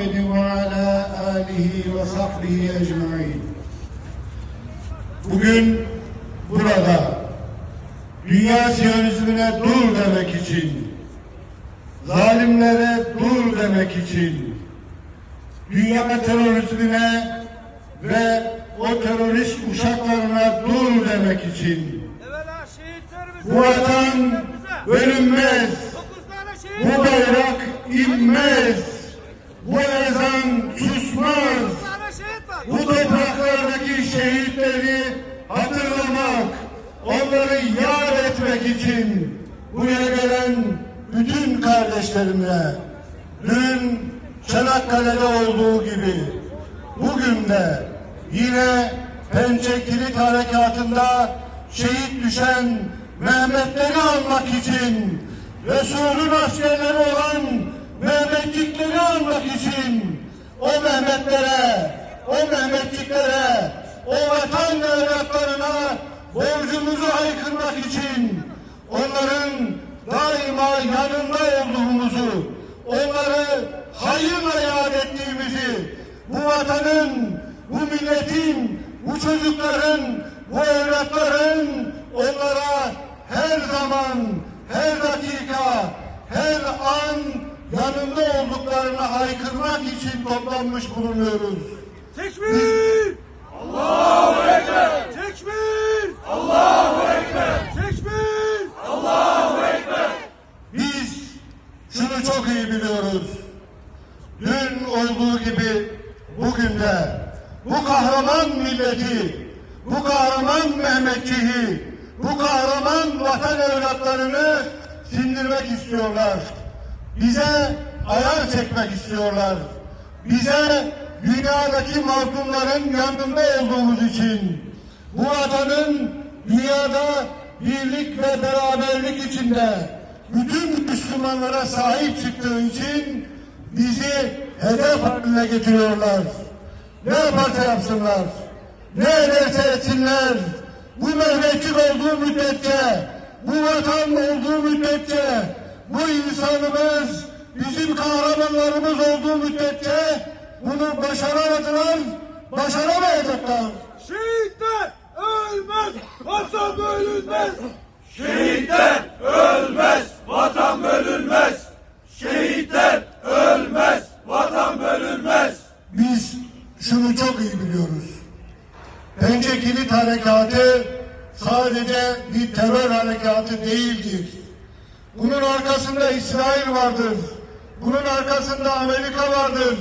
محمد وعلى آله وصحبه أجمعين Bugün burada dünya siyonizmine dur demek için, zalimlere dur demek için, dünya terörizmine ve o terörist uşaklarına dur demek için, Evvela şehitlerimize, bu vatan bölünmez, dokuz tane şehit bu bayrak inmez, Yad etmek için buraya gelen bütün kardeşlerimle dün Çanakkale'de olduğu gibi bugün de yine Pençe Kilit Harekatı'nda şehit düşen Mehmetleri almak için Resul'ün askerleri olan Mehmetçikleri almak için o Mehmetlere, o Mehmetçiklere, o vatan evlatlarına borcumuzu haykırmak için onların daima yanında olduğumuzu, onları hayırla yad ettiğimizi, bu vatanın, bu milletin, bu çocukların, bu evlatların onlara her zaman, her dakika, her an yanında olduklarını haykırmak için toplanmış bulunuyoruz. Tekbir! Allahu Ekber! Tekbir! Allahu Ekber! Tekbir! Biz şunu çok iyi biliyoruz. Dün olduğu gibi bugün de bu kahraman milleti, bu kahraman Mehmetçiği, bu kahraman vatan evlatlarını sindirmek istiyorlar. Bize ayar çekmek istiyorlar. Bize dünyadaki mazlumların yanında olduğumuz için bu vatanın dünyada birlik ve beraberlik içinde bütün Müslümanlara sahip çıktığı için bizi hedef haline getiriyorlar. Ne yaparsa yapsınlar, ne ederse etsinler, bu Mehmetçik olduğu müddetçe, bu vatan olduğu müddetçe, bu insanımız, bizim kahramanlarımız olduğu müddetçe bunu başaramadılar, başaramayacaklar. Şehitler ölmez, vatan bölünmez. Şehitler ölmez, vatan bölünmez. Şehitler ölmez, vatan bölünmez. Biz şunu çok iyi biliyoruz. Pençe Kilit Harekatı sadece bir terör harekatı değildir. Bunun arkasında İsrail vardır. Bunun arkasında Amerika vardır.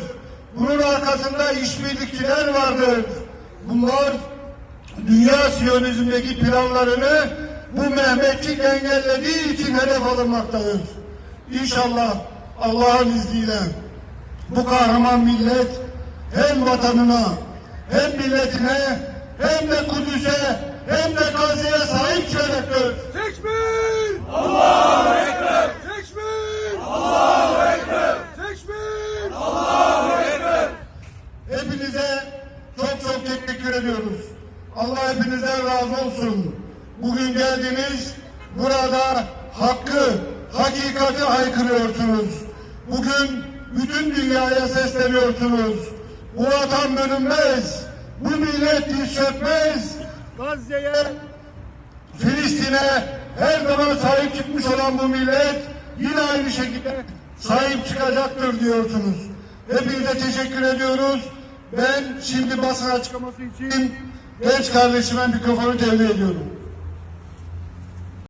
Bunun arkasında işbirlikçiler vardır. Bunlar dünya siyonizmdeki planlarını bu Mehmetçik engellediği için hedef alınmaktadır. İnşallah Allah'ın izniyle bu kahraman millet hem vatanına hem milletine hem de Kudüs'e hem de Gazze'ye sahip çıkacaktır. Tekbir! Allahu Ekber! Tekbir! Allahu Ekber! Tekbir! Hepinize çok çok teşekkür ediyoruz. Allah hepinizden razı olsun. Bugün geldiniz, burada hakkı, hakikati haykırıyorsunuz. Bugün bütün dünyaya sesleniyorsunuz. Bu vatan bölünmez, bu millet diz çökmez. Gazze'ye, Filistin'e her zaman sahip çıkmış olan bu millet yine aynı şekilde sahip çıkacaktır diyorsunuz. Hepinize teşekkür ediyoruz. Ben şimdi basın açıklaması için genç kardeşime mikrofonu devre ediyorum.